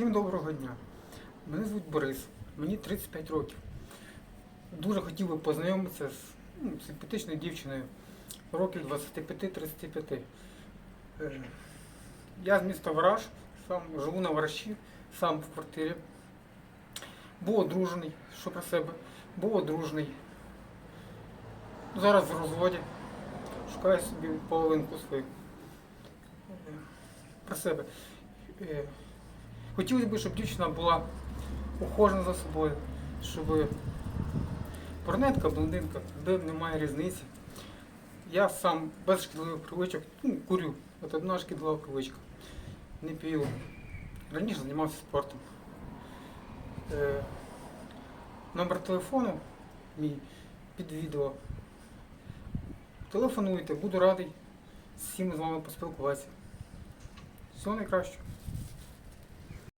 Всім доброго дня. Мене звуть Борис, мені 35 років. Дуже хотів би познайомитися з ну, симпатичною дівчиною років 25-35. Е, Я з міста Вараж, сам живу на Вараші, сам в квартирі. Був одружений, що про себе, був одружений. Зараз в розводі. Шукаю собі половинку свою. Е, Про себе. Хотілося б, щоб дівчина була ухожена за собою, щоб брюнетка, блондинка, де немає різниці. Я сам без шкідливих привичок, ну, курю. От одна шкідлива привичка. Не п'ю. Раніше займався спортом. Е, номер телефону мій під відео. Телефонуйте, буду радий з всіма з вами поспілкуватися. Всього найкращого.